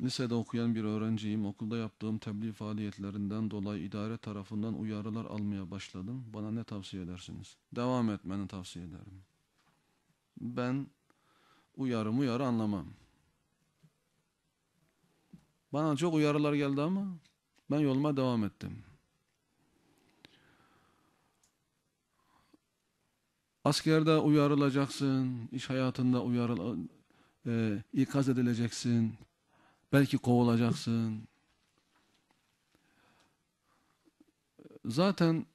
Lisede okuyan bir öğrenciyim. Okulda yaptığım tebliğ faaliyetlerinden dolayı idare tarafından uyarılar almaya başladım. Bana ne tavsiye edersiniz? Devam etmeni tavsiye ederim. Ben uyarı uyarı anlamam. Bana çok uyarılar geldi ama ben yoluma devam ettim. Askerde uyarılacaksın, iş hayatında uyarıl e, ikaz edileceksin, belki kovulacaksın. Zaten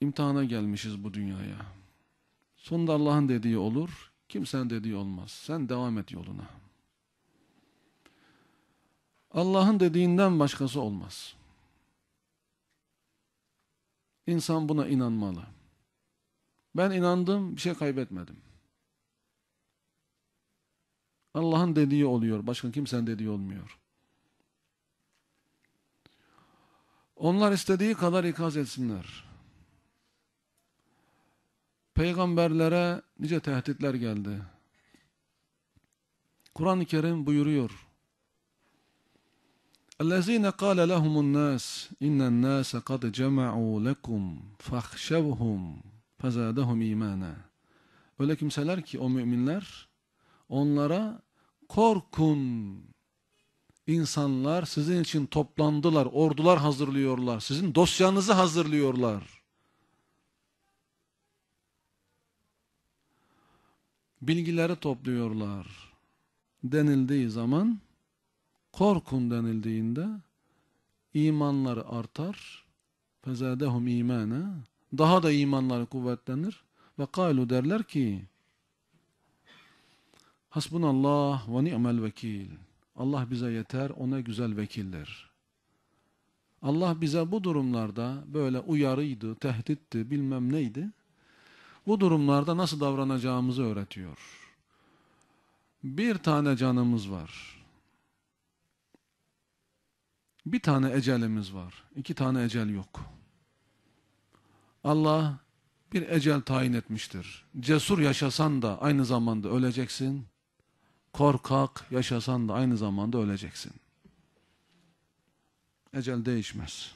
imtihana gelmişiz bu dünyaya. Sonunda Allah'ın dediği olur, kimsenin dediği olmaz. Sen devam et yoluna. Allah'ın dediğinden başkası olmaz. İnsan buna inanmalı. Ben inandım, bir şey kaybetmedim. Allah'ın dediği oluyor, başka kimsenin dediği olmuyor. Onlar istediği kadar ikaz etsinler. Peygamberlere nice tehditler geldi. Kur'an-ı Kerim buyuruyor. اَلَّذ۪ينَ قَالَ لَهُمُ النَّاسِ اِنَّ النَّاسَ قَدْ جَمَعُوا لَكُمْ فَاخْشَوْهُمْ فَزَادَهُمْ اِيمَانًا Öyle kimseler ki o müminler onlara korkun insanlar sizin için toplandılar, ordular hazırlıyorlar, sizin dosyanızı hazırlıyorlar. Bilgileri topluyorlar. Denildiği zaman korkun denildiğinde imanları artar. Fezadehum imana daha da imanları kuvvetlenir. Ve kalu derler ki hasbunallah ve ni'mel vekil Allah bize yeter ona güzel vekildir Allah bize bu durumlarda böyle uyarıydı, tehditti, bilmem neydi. Bu durumlarda nasıl davranacağımızı öğretiyor. Bir tane canımız var. Bir tane ecelimiz var. İki tane ecel yok. Allah bir ecel tayin etmiştir. Cesur yaşasan da aynı zamanda öleceksin. Korkak yaşasan da aynı zamanda öleceksin. Ecel değişmez.